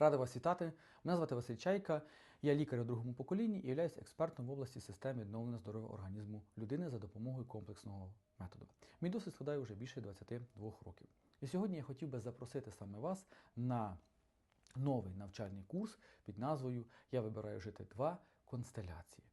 Радий вас вітати. Мене звати Василь Чайка. Я лікар у другому поколінні і являюсь експертом в області системи відновлення здоров'я організму людини за допомогою комплексного методу. Мій досвід складає вже більше 22 років. І сьогодні я хотів би запросити саме вас на новий навчальний курс під назвою Я вибираю жити 2 констеляції.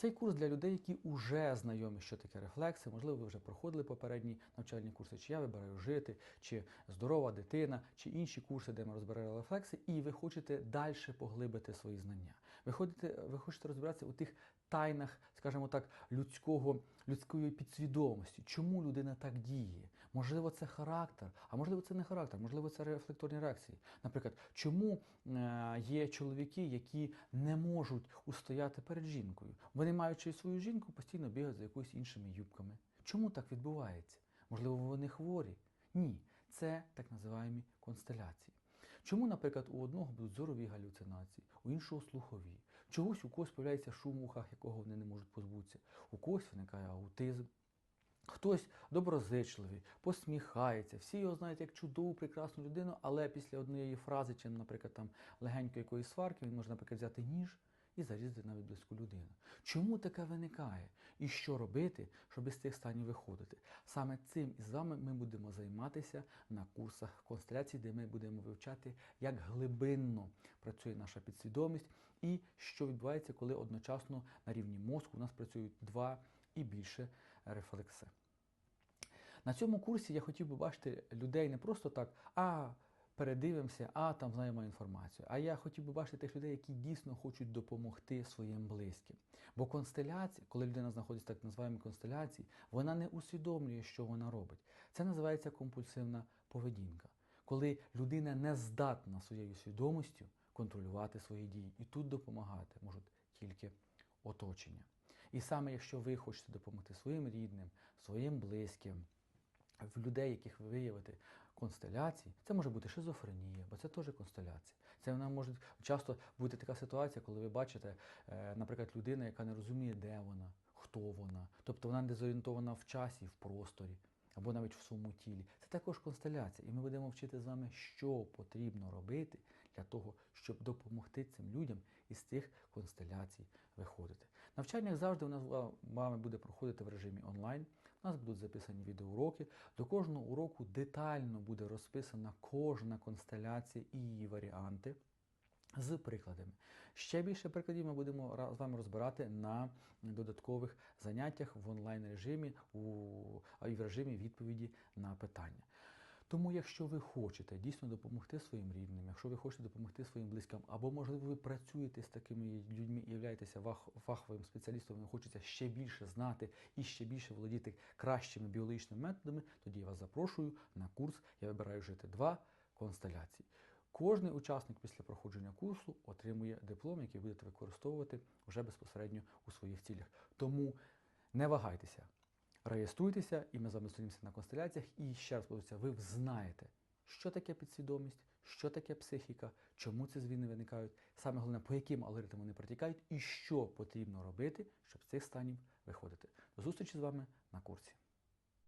Цей курс для людей, які вже знайомі, що таке рефлекси, можливо, ви вже проходили попередні навчальні курси, чи я вибираю жити, чи здорова дитина, чи інші курси, де ми розбирали рефлекси, і ви хочете далі поглибити свої знання. Ви хочете, ви хочете розбиратися у тих тайнах, скажімо так, людського, людської підсвідомості, чому людина так діє. Можливо, це характер, а можливо, це не характер, можливо, це рефлекторні реакції. Наприклад, чому е, є чоловіки, які не можуть устояти перед жінкою? Вони, маючи свою жінку, постійно бігають за якоюсь іншими юбками. Чому так відбувається? Можливо, вони хворі? Ні, це так називаємо констеляції. Чому, наприклад, у одного будуть зорові галюцинації, у іншого слухові? Чогось у когось появляється шум в ухах, якого вони не можуть позбутися, у когось виникає аутизм. Хтось доброзичливий, посміхається, всі його знають як чудову, прекрасну людину, але після однієї фрази, чи, наприклад, там легенької якоїсь сварки, він може, наприклад, взяти ніж і зарізати навіть близьку людину. Чому таке виникає? І що робити, щоб із цих станів виходити? Саме цим і з вами ми будемо займатися на курсах констеляції, де ми будемо вивчати, як глибинно працює наша підсвідомість і що відбувається, коли одночасно на рівні мозку у нас працюють два і більше рефлекси. На цьому курсі я хотів би бачити людей не просто так, а передивимося, а там знаємо інформацію. А я хотів би бачити тих людей, які дійсно хочуть допомогти своїм близьким. Бо констеляція, коли людина знаходиться в так називаємо констеляції, вона не усвідомлює, що вона робить. Це називається компульсивна поведінка. Коли людина не здатна своєю свідомістю контролювати свої дії. І тут допомагати можуть тільки оточення. І саме якщо ви хочете допомогти своїм рідним, своїм близьким, в людей, яких ви виявите констеляції, це може бути шизофренія, бо це теж констеляція. Це вона може часто бути така ситуація, коли ви бачите, е, наприклад, людина, яка не розуміє, де вона, хто вона, тобто вона дезорієнтована в часі, в просторі. Або навіть в своєму тілі. Це також констеляція. І ми будемо вчити з вами, що потрібно робити для того, щоб допомогти цим людям із цих констеляцій виходити. Навчання завжди у нас з вами буде проходити в режимі онлайн. У нас будуть записані відеоуроки. До кожного уроку детально буде розписана кожна констеляція і її варіанти. З прикладами. Ще більше прикладів ми будемо з вами розбирати на додаткових заняттях в онлайн-режимі у, і в режимі відповіді на питання. Тому, якщо ви хочете дійсно допомогти своїм рідним, якщо ви хочете допомогти своїм близьким, або, можливо, ви працюєте з такими людьми і являєтеся фаховим спеціалістом, ви хочете ще більше знати і ще більше володіти кращими біологічними методами, тоді я вас запрошую на курс Я вибираю жити 2 констеляції. Кожний учасник після проходження курсу отримує диплом, який будете використовувати вже безпосередньо у своїх цілях. Тому не вагайтеся, реєструйтеся, і ми з вами зустрінемося на констеляціях. І ще раз подивіться, ви знаєте, що таке підсвідомість, що таке психіка, чому ці зміни виникають, саме головне, по яким алгоритмам вони протікають, і що потрібно робити, щоб з цих станів виходити. До зустрічі з вами на курсі.